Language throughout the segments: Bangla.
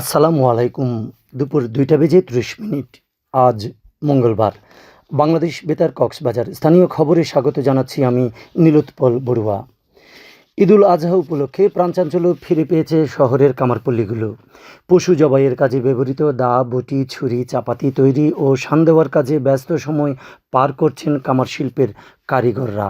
আসসালামু আলাইকুম। দুপুর দুইটা বেজে ত্রিশ মিনিট। আজ মঙ্গলবার। বাংলাদেশ বেতার কক্সবাজার স্থানীয় খবরে স্বাগত জানাচ্ছি আমি নীলোৎপল বড়ুয়া। ঈদুল আজহা উপলক্ষে প্রাণচাঞ্চল্য ফিরে পেয়েছে শহরের কামারপল্লীগুলো। পশু জবাইয়ের কাজে ব্যবহৃত দা, বটি, ছুরি, চাপাতি তৈরি ও সান দেওয়ার কাজে ব্যস্ত সময় পার করছেন কামার শিল্পের কারিগররা।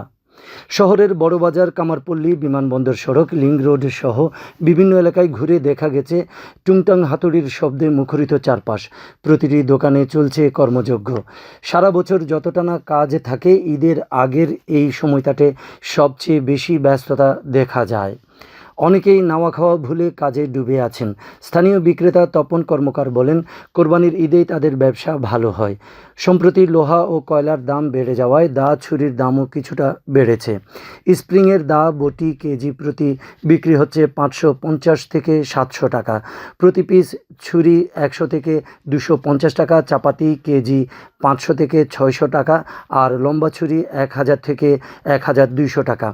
শহরের বড়বাজার, কামারপল্লী বিমানবন্দর সড়ক, লিঙ্ক রোড সহ বিভিন্ন এলাকায় ঘুরে দেখা গেছে টুংটাং হাতুড়ির শব্দে মুখরিত চারপাশ। প্রতিটি দোকানে চলছে কর্মযজ্ঞ। সারা বছর যতটা না কাজ থাকে, ঈদের আগের এই সময়টাতে সবচেয়ে বেশি ব্যস্ততা দেখা যায়। অনেকেই নাওয়া খাওয়া ভুলে কাজে ডুবে আছেন। স্থানীয় বিক্রেতা তপন কর্মকার বলেন, কোরবানির ঈদেই তাদের ব্যবসা ভালো হয়। সম্প্রতি লোহা ও কয়লার দাম বেড়ে যাওয়ায় দা ছুরির দামও কিছুটা বেড়েছে। স্প্রিংয়ের দা বটি কেজি প্রতি বিক্রি হচ্ছে পাঁচশো পঞ্চাশ থেকে সাতশো টাকা। প্রতি পিস ছুরি একশো থেকে দুশো পঞ্চাশ টাকা, চাপাতি কেজি পাঁচশো থেকে ছয়শো টাকা, আর লম্বা ছুরি এক হাজার থেকে এক হাজার দুইশো টাকা।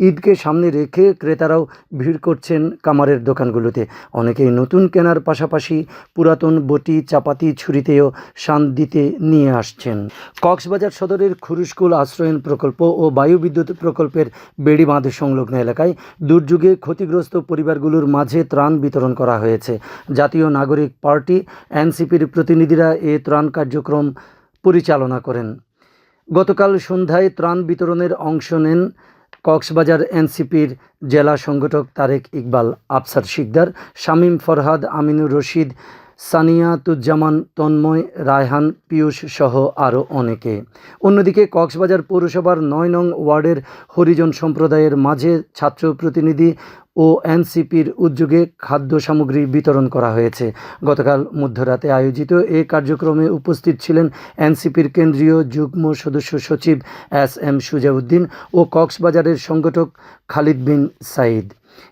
ঈদকে সামনে রেখে ক্রেতারাও ভিড় করছেন কামারের দোকানগুলোতে। অনেকেই নতুন কেনার পাশাপাশি পুরাতন বটি, চাপাতি, ছুরিতেও শান দিতে নিয়ে আসছেন। কক্সবাজার সদরের খুরুশকুল আশ্রয়ন প্রকল্প ও বায়ু বিদ্যুৎ প্রকল্পের বেড়ি বাঁধ সংলগ্ন এলাকায় দুর্যোগে ক্ষতিগ্রস্ত পরিবারগুলোর মাঝে ত্রাণ বিতরণ করা হয়েছে। জাতীয় নাগরিক পার্টি, এনসিপির প্রতিনিধিরা এ ত্রাণ কার্যক্রম পরিচালনা করেন। গতকাল সন্ধ্যায় ত্রাণ বিতরণের অংশ নেন কক্সবাজার এনসিপির জেলা সংগঠক তারেক ইকবাল, আফসার শিকদার, শামীম ফরহাদ, আমিনুর রশিদ, সানিয়াতুজ্জামান, তন্ময়, রায়হান, পিয়ুষ সহ আরও অনেকে। অন্যদিকে কক্সবাজার পৌরসভার নয় নং ওয়ার্ডের হরিজন সম্প্রদায়ের মাঝে ছাত্র প্রতিনিধি ও এনসিপির উদ্যোগে খাদ্য সামগ্রী বিতরণ করা হয়েছে। গতকাল মধ্যরাতে আয়োজিত এ কার্যক্রমে উপস্থিত ছিলেন এনসিপির কেন্দ্রীয় যুগ্ম সদস্য সচিব এস এম সুজাউদ্দিন ও কক্সবাজারের সংগঠক খালিদ বিন সাইদ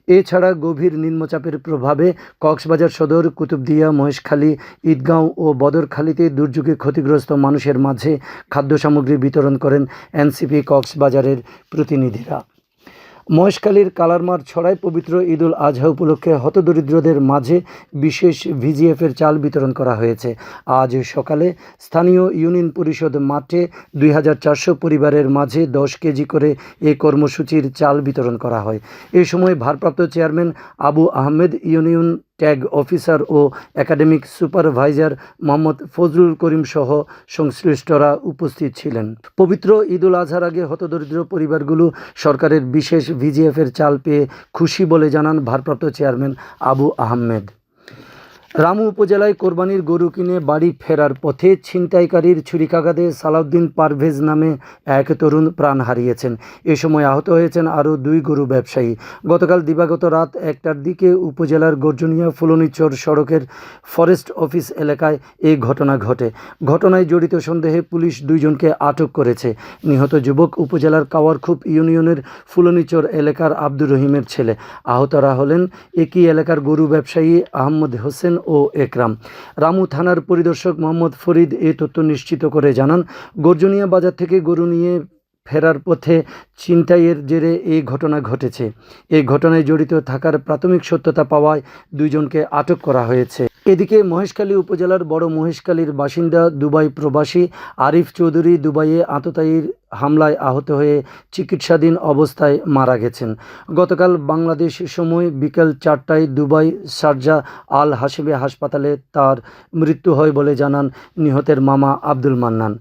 এছাড়া গভীর নিম্নচাপের প্রভাবে কক্সবাজার সদর, কুতুবদিয়া, মহেশখালী, ঈদগাঁও ও বদরখালীতে দুর্যোগে ক্ষতিগ্রস্ত মানুষের মাঝে খাদ্য সামগ্রী বিতরণ করেন এনসিপি কক্সবাজারের প্রতিনিধিরা। মহেশখালীর কালারমার ছড়ায় পবিত্র ঈদুল আজহা উপলক্ষে হতদরিদ্রদের মাঝে বিশেষ ভিজিএফের চাল বিতরণ করা হয়েছে। আজ সকালে স্থানীয় ইউনিয়ন পরিষদ মাঠে দুই হাজার চারশো পরিবারের মাঝে দশ কেজি করে এ কর্মসূচির চাল বিতরণ করা হয়। এ সময় ভারপ্রাপ্ত chairman Abu Ahmed union tag officer ও একাডেমিক সুপারভাইজার মোহাম্মদ ফজলুল করিম সহ সংশ্লিষ্টরা উপস্থিত ছিলেন। পবিত্র ঈদুল আজহার আগে হতদরিদ্র পরিবারগুলো সরকারের বিশেষ ভিজিএফের চাল পেয়ে খুশি বলে জানান ভারপ্রাপ্ত চেয়ারম্যান আবু আহমেদ। রামু উপজেলায় কোরবানির গরু কিনে বাড়ি ফেরার পথে ছিনতাইকারীর ছুরিকাঘাতে সালাউদ্দিন পারভেজ নামে এক তরুণ প্রাণ হারিয়েছেন। এ সময় আহত হয়েছেন আরও দুই গরু ব্যবসায়ী। গতকাল দিবাগত রাত একটার দিকে উপজেলার গর্জনিয়া ফুলনিচর সড়কের ফরেস্ট অফিস এলাকায় এই ঘটনা ঘটে। ঘটনায় জড়িত সন্দেহে পুলিশ দুইজনকে আটক করেছে। নিহত যুবক উপজেলার কাওয়ারখুপ ইউনিয়নের ফুলনিচর এলাকার আব্দুর রহিমের ছেলে। আহতরা হলেন একই এলাকার গরু ব্যবসায়ী আহমদ হোসেন ও একরাম। রামু থানার পরিদর্শক মোহাম্মদ ফরিদ এ তথ্য নিশ্চিত করে জানান, গর্জনিয়া বাজার থেকে গরু নিয়ে ফেরার পথে ছিনতাইয়ের জেরে এই ঘটনা ঘটেছে। এই ঘটনায় জড়িত থাকার প্রাথমিক সত্যতা পাওয়ায় দুইজনকে আটক করা হয়েছে। এদিকে মহেশখালী উপজেলার বড় মহেশখালীর বাসিন্দা দুবাই প্রবাসী আরিফ চৌধুরী দুবাইয়ে আততায়ীর হামলায় আহত হয়ে চিকিৎসাধীন অবস্থায় মারা গেছেন। গতকাল বাংলাদেশ সময় বিকেল চারটায় দুবাই শারজা আল হাসিবে হাসপাতালে তার মৃত্যু হয় বলে জানান নিহতের মামা আব্দুল মান্নান।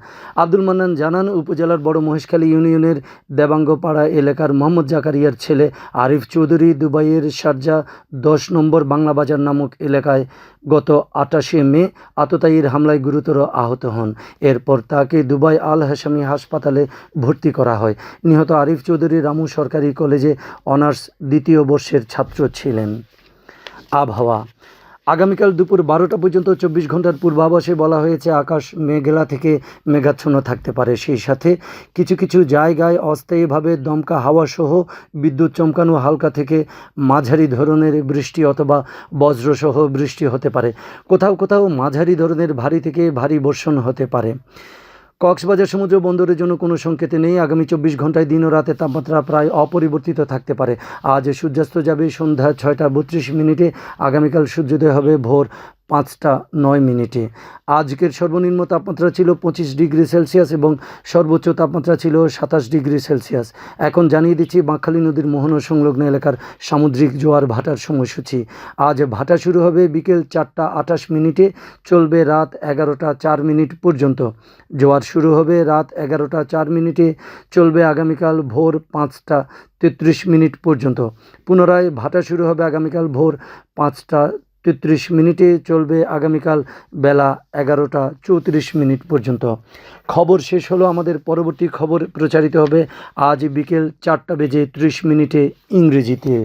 আব্দুল মান্নান জানান, উপজেলার বড় মহেশখালী ইউনিয়নের দেবাঙ্গপাড়া এলাকার মোহাম্মদ জাকারিয়ার ছেলে আরিফ চৌধুরী দুবাইয়ের শারজা দশ নম্বর বাংলা বাজার নামক এলাকায় গত আটাশে মে আততায়ীর হামলায় গুরুতর আহত হন। এরপর তাকে দুবাই আল হাসামি হাসপাতালে ভর্তি করা হয়। নিহত আরিফ চৌধুরী রামু সরকারি কলেজে অনার্স দ্বিতীয় বর্ষের ছাত্র ছিলেন। আবহাওয়া। আগামীকাল দুপুর বারোটা পর্যন্ত চব্বিশ ঘণ্টার পূর্বাভাসে বলা হয়েছে, আকাশ মেঘলা থেকে মেঘাচ্ছন্ন থাকতে পারে। সেই সাথে কিছু কিছু জায়গায় অস্থায়ীভাবে দমকা হাওয়া সহ বিদ্যুৎ চমকানো হালকা থেকে মাঝারি ধরনের বৃষ্টি অথবা বজ্রসহ বৃষ্টি হতে পারে। কোথাও কোথাও মাঝারি ধরনের ভারী থেকে ভারী বর্ষণ হতে পারে। কক্সবাজার সমুদ্র বন্দরের জন্য কোনো সংকেত নেই। আগামী চব্বিশ ঘন্টায় দিন ও রাতে তাপমাত্রা প্রায় অপরিবর্তিত থাকতে পারে। আজ সূর্যাস্ত যাবে সন্ধ্যা ছয়টা বত্রিশ মিনিটে। আগামীকাল সূর্যোদয় হবে ভোর পাঁচটা নয় মিনিটে। আজকের সর্বনিম্ন তাপমাত্রা ছিল পঁচিশ ডিগ্রি সেলসিয়াস এবং সর্বোচ্চ তাপমাত্রা ছিল সাতাশ ডিগ্রি সেলসিয়াস। এখন জানিয়ে দিচ্ছি, বাঁকখালী নদীর মোহনা সংলগ্ন এলাকার সামুদ্রিক জোয়ার ভাটার সময়সূচি। আজ ভাটা শুরু হবে বিকেল চারটা আঠাশ মিনিটে, চলবে রাত এগারোটা চার মিনিট পর্যন্ত। জোয়ার শুরু হবে রাত এগারোটা চার মিনিটে, চলবে আগামীকাল ভোর পাঁচটা তেত্রিশ মিনিট পর্যন্ত। পুনরায় ভাটা শুরু হবে আগামীকাল ভোর পাঁচটা তেত্রিশ মিনিটে চলবে আগামীকাল বেলা এগারোটা চৌত্রিশ মিনিট পর্যন্ত। খবর শেষ হলো, আমাদের পরবর্তী খবর প্রচারিত হবে আজ বিকেল চারটা বেজে ত্রিশ মিনিটে ইংরেজিতে।